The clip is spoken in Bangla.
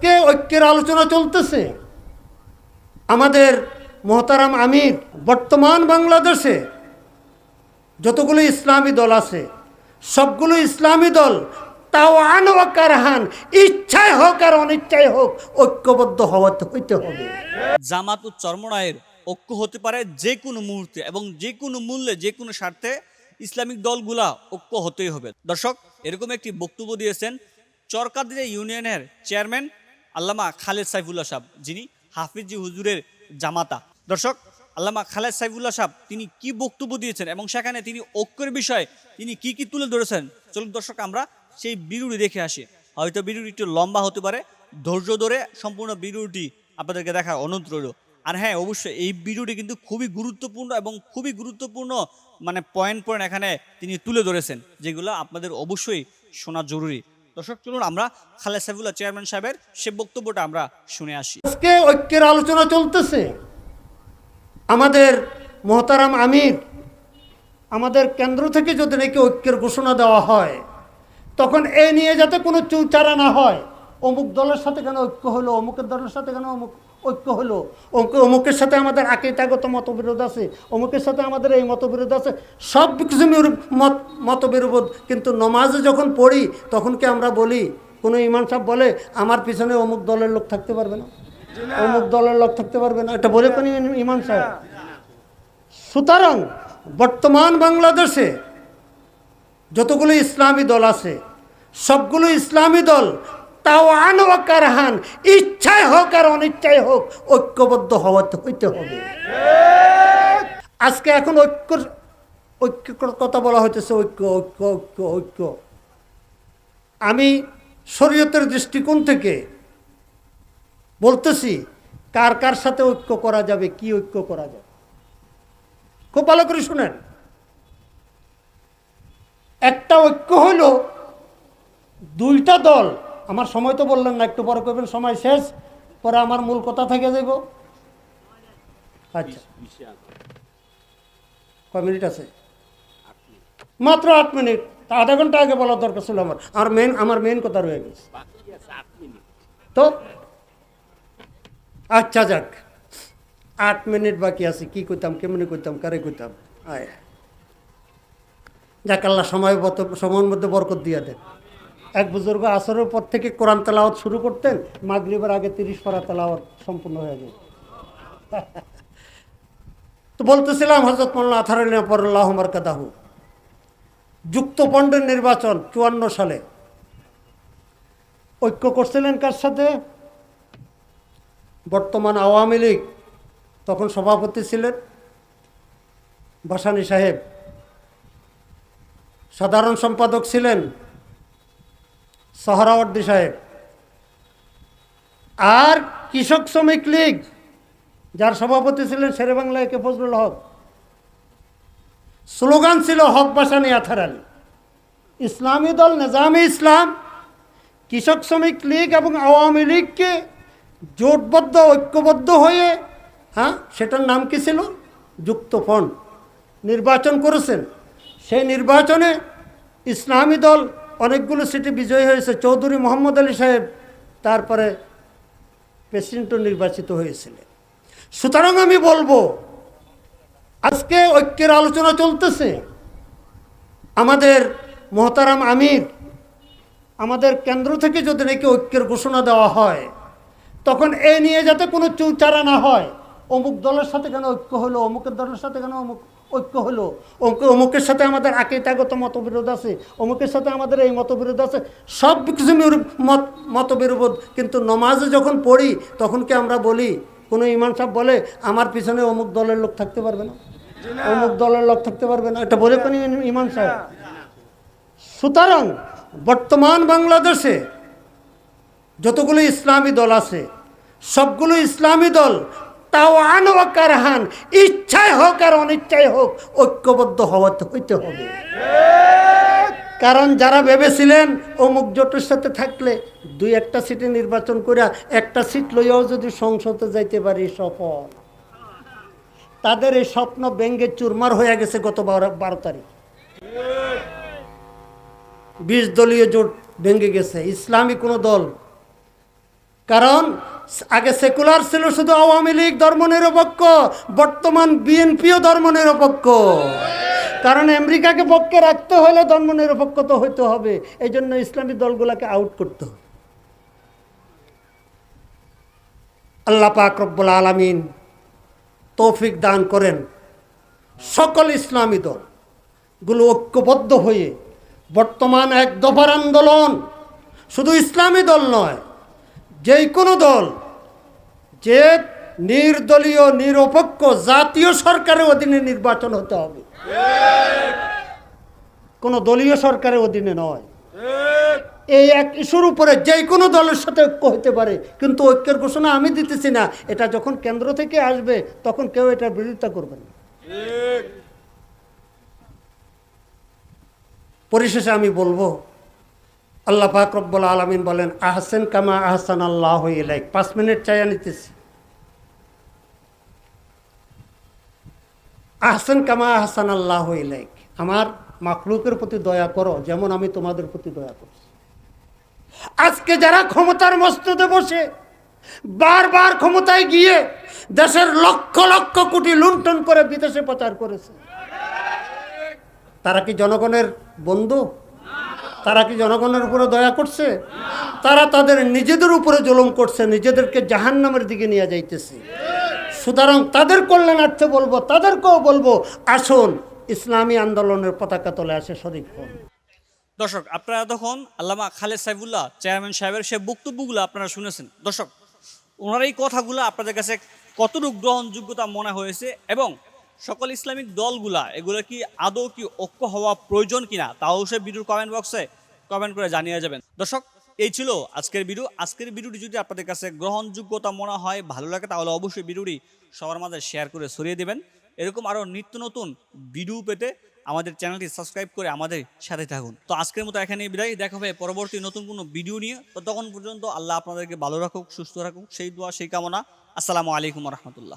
আজকে ঐক্যের আলোচনা চলতেছে। আমাদের মহতারাম আমির বর্তমান বাংলাদেশে যতগুলো ইসলামী দল আছে, সবগুলো ইসলামী দল তাও আনওয়াকারহান ইচ্ছায় হোক আর অনিচ্ছায় হোক, ঐক্যবদ্ধ হওয়াতে হইতে হবে। জামাত ও চরমনায়ের ঐক্য হতে পারে যে কোনো মুহূর্তে এবং যে কোনো মূল্যে, যে কোনো স্বার্থে ইসলামিক দলগুলা ঐক্য হতেই হবে। দর্শক, এরকম একটি বক্তব্য দিয়েছেন চরকাদিয়া ইউনিয়নের চেয়ারম্যান আল্লামা খালেদ সাইফুল্লাহ সাহেব, যিনি হাফিজি হুজুরের জামাতা। দর্শক, আল্লামা খালেদ সাইফুল্লাহ সাহেব, তিনি কি বক্তব্য দিয়েছেন এবং সেখানে তিনি ঐক্যের বিষয়ে তিনি কি কি তুলে ধরেছেন? চলুন দর্শক, আমরা সেই বিরুটি দেখে আসি। হয়তো বিরুটি একটু লম্বা হতে পারে। ধৈর্য ধরে সম্পূর্ণ বিরুটি আপনাদেরকে দেখার অনুরোধ রইল। আর হ্যাঁ অবশ্যই এই ভিডিওটি কিন্তু খুবই গুরুত্বপূর্ণ এবং খুবই গুরুত্বপূর্ণ মানে পয়েন্ট পয়েন্ট এখানে তিনি তুলে ধরেছেন, যেগুলো আপনাদের অবশ্যই শোনা জরুরি। দর্শক, চলুন আমরা খালেদ সাইফুল্লাহ চেয়ারম্যান সাহেবের সে বক্তব্যটা আমরা শুনে আসি। আজকে ঐক্যের আলোচনা চলতেছে। আমাদের মহতারাম আমির আমাদের কেন্দ্র থেকে যদি নাকি ঐক্যের ঘোষণা দেওয়া হয়, তখন এ নিয়ে যাতে কোনো চৌচারা না হয়। অমুক দলের সাথে কেন ঐক্য হলো, অমুকের দলের সাথে কেন অমুক ঐক্য হলো। অমুক অমুকের সাথে আমাদের আকিতাগত মতবিরোধ আছে, অমুকের সাথে আমাদের এই মতবিরোধ আছে। সব কিছু মত, মতবিরোধ। কিন্তু নমাজে যখন পড়ি, তখন কি আমরা বলি? কোনো ইমান সাহেব বলে, আমার পিছনে অমুক দলের লোক থাকতে পারবে না। অমুক দলের লোক থাকতে পারবে না। এটা বলে কোনো ইমাম সাহেব? সুতরাং বর্তমান বাংলাদেশে যতগুলো ইসলামী দল আছে, সবগুলো ইসলামী দল তাও আনওয়াকারহান ইচ্ছায় হোক আর অনিচ্ছায় হোক, ঐক্যবদ্ধ হওয়াতে হইতে হবে। আজকে এখন ঐক্য, ঐক্যর কথা বলা হইতেছে, ঐক্য ঐক্য ঐক্য ঐক্য। আমি শরীয়তের দৃষ্টিকোণ থেকে বলতেছি, কার কার সাথে ঐক্য করা যাবে, কি ঐক্য করা যাবে? খুব ভালো করে শুনেন। একটা ঐক্য হইল দুইটা দল আমার সময় তো বললেন না একটু পরে করবেন সময় শেষ পরে আমার মূল কথা থেকে যাব আচ্ছা। কয় মিনিট আছে? মাত্র আট মিনিট। আধা ঘণ্টা আগে বলার দরকার ছিল আমার। আর মেন আমার মেন কথা রয়ে গেছে। তো? আচ্ছা যাক। আট মিনিট বাকি আছে। কি করতাম কেমনি করতাম কারে করতাম আয়। যাক আল্লাহ সময় সময়ের মধ্যে বরকত দিয়ে দেন। এক বুজুর্গ আসরের পর থেকে কোরআন তেলাওয়াত শুরু করতেন, মাগরিবের আগে তিরিশ পারা তেলাওয়াত সম্পূর্ণ হয়ে যায় তো বলতেছিলাম হজরত মোল্লা আথারুল্লাহ পরুল্লাহ মার্কাদাহু। যুক্ত পণ্ডের নির্বাচন চুয়ান্ন সালে। ঐক্য করছিলেন কার সাথে? বর্তমান আওয়ামী লীগ। তখন সভাপতি ছিলেন বাসানি সাহেব। সাধারণ সম্পাদক ছিলেন সহরাওয়ার্দী সাহেব। আর কৃষক শ্রমিক লীগ, যার সভাপতি ছিলেন শেরে বাংলা একে ফজলুল হক, স্লোগান ছিল হক বাসানি আথার আলী। ইসলামী দল নিজামী ইসলাম, কৃষক শ্রমিক লীগ এবং আওয়ামী লীগকে জোটবদ্ধ, ঐক্যবদ্ধ হয়ে হ্যাঁ সেটার নাম কি ছিল? যুক্ত নির্বাচন করেছেন। সেই নির্বাচনে ইসলামী দল অনেকগুলো সিটি বিজয়ী হয়েছে। চৌধুরী মোহাম্মদ আলী সাহেব তারপরে প্রেসিডেন্টও নির্বাচিত হয়েছিলেন। সুতরাং আমি বলব, আজকে ঐক্যের আলোচনা চলতেছে। আমাদের মহতারাম আমির, আমাদের কেন্দ্র থেকে যদি নাকি ঐক্যের ঘোষণা দেওয়া হয়, তখন এ নিয়ে যাতে কোনো চৌচারা না হয়। অমুক দলের সাথে কেন ঐক্য হলো, অমুকের দলের সাথে কেন অমুক ঐক্য হলো। অমুক অমুকের সাথে আমাদের আকিতাগত মতবিরোধ আছে, অমুকের সাথে আমাদের এই মতবিরোধ আছে। সব কিছু মত, মতবিরোধ। কিন্তু নমাজে যখন পড়ি, তখন কি আমরা বলি, কোনো ইমান সাহেব বলে, আমার পিছনে অমুক দলের লোক থাকতে পারবে না। অমুক দলের লোক থাকতে পারবে না। এটা বলে কোনো ইমাম সাহেব? সুতরাং বর্তমান বাংলাদেশে যতগুলো ইসলামী দল আছে, সবগুলো ইসলামী দল তাও আনওয়াকারহান ইচ্ছায় হোক আর অনিচ্ছায় হোক, ঐক্যবদ্ধ হওয়াতে হইতে হবে। কারণ যারা ভেবেছিলেন অমুক জোটের সাথে থাকলে দুই একটা সিটে নির্বাচন করে একটা সিট লইয়াও যদি সংসদে যাইতে পারি সফল। তাদের এই স্বপ্ন ব্যঙ্গে চুরমার হয়ে গেছে গত বারো তারিখ। বিশ দলীয় জোট ভেঙে গেছে। ইসলামী কোনো দল কারণ আগে সেকুলার ছিল শুধু আওয়ামী লীগ ধর্ম ধর্মনিরপেক্ষ বর্তমান বিএনপিও ধর্মনিরপেক্ষ কারণ আমেরিকাকে পক্ষে রাখতে হলে ধর্মনিরপেক্ষ তো হইতে হবে এই জন্য ইসলামী দলগুলোকে আউট করতে হবে। আল্লাহ পাক রব্বুল আলমিন তৌফিক দান করেন সকল ইসলামী দল। গুলো ঐক্যবদ্ধ হয়ে বর্তমান এক দফার আন্দোলন শুধু ইসলামী দল নয় যেই কোনো দল, যে নির্দলীয়, নিরপেক্ষ জাতীয় সরকারের অধীনে নির্বাচন হতে হবে। কোনো দলীয় সরকারের অধীনে নয়। এই এক ইস্যুর উপরে যে কোনো দলের সাথে ঐক্য হতে পারে, কিন্তু ঐক্যের ঘোষণা আমি দিতেছি না। এটা যখন কেন্দ্র থেকে আসবে, তখন কেউ এটার বিরোধিতা করবে না। পরিশেষে আমি বলব আল্লাহ পাক রব্বুল আলমিন বলেন, আহসেন কামা আহসান আল্লাহ ইলাইক। পাঁচ মিনিট চাইয়া নিতেছি। আহসেন কামা আহসান আল্লাহ ইলাইক। আমার মাখলুকের প্রতি দয়া করো, যেমন আমি তোমাদের প্রতি দয়া করছি। আজকে যারা ক্ষমতার মস্তদে বসে বারবার ক্ষমতায় গিয়ে দেশের লক্ষ লক্ষ কোটি লুণ্ঠন করে বিদেশে প্রচার করেছে, তারা কি জনগণের বন্ধু? তারা কি জনগণের উপরে দয়া করছে? তারা তাদের নিজেদের উপরে জুলুম করছে, নিজেদেরকে জাহান্নামের দিকে নিয়ে যাইতেছে। সুতরাং তাদের কল্যাণার্থে বলব, তাদেরকেও বলব, আসুন, ইসলামী আন্দোলনের পতাকা তলে আসে শরীফ হন। দর্শক, আপনারা তখন আল্লামা খালেদ সাইফুল্লাহ, চেয়ারম্যান সাহেবের সে বক্তব্যগুলো আপনারা শুনেছেন। দর্শক, ওনার এই কথাগুলো আপনাদের কাছে কতটুকু গ্রহণযোগ্যতা মনে হয়েছে এবং সকল ইসলামিক দলগুলা, এগুলো কি আদৌ কি ঐক্য হওয়া প্রয়োজন কিনা, তাও সে ভিডিওর কমেন্ট বক্সে কমেন্ট করে জানিয়ে যাবেন। দর্শক, এই ছিল আজকের ভিডিও আজকের ভিডিওটি যদি আপনাদের কাছে গ্রহণযোগ্যতা মনে হয়, ভালো লাগে, তাহলে অবশ্যই ভিডিওটি সবার মাঝে শেয়ার করে ছড়িয়ে দেবেন। এরকম আরও নিত্য নতুন ভিডিও পেতে আমাদের চ্যানেলটি সাবস্ক্রাইব করে আমাদের সাথে থাকুন। তো আজকের মতো এখানে বিদায়। দেখা হবে পরবর্তী নতুন কোনো ভিডিও নিয়ে। ততক্ষণ পর্যন্ত আল্লাহ আপনাদেরকে ভালো রাখুক, সুস্থ রাখুক। সেই দোয়া, সেই কামনা। আসসালামু আলাইকুম রহমতুল্লাহ।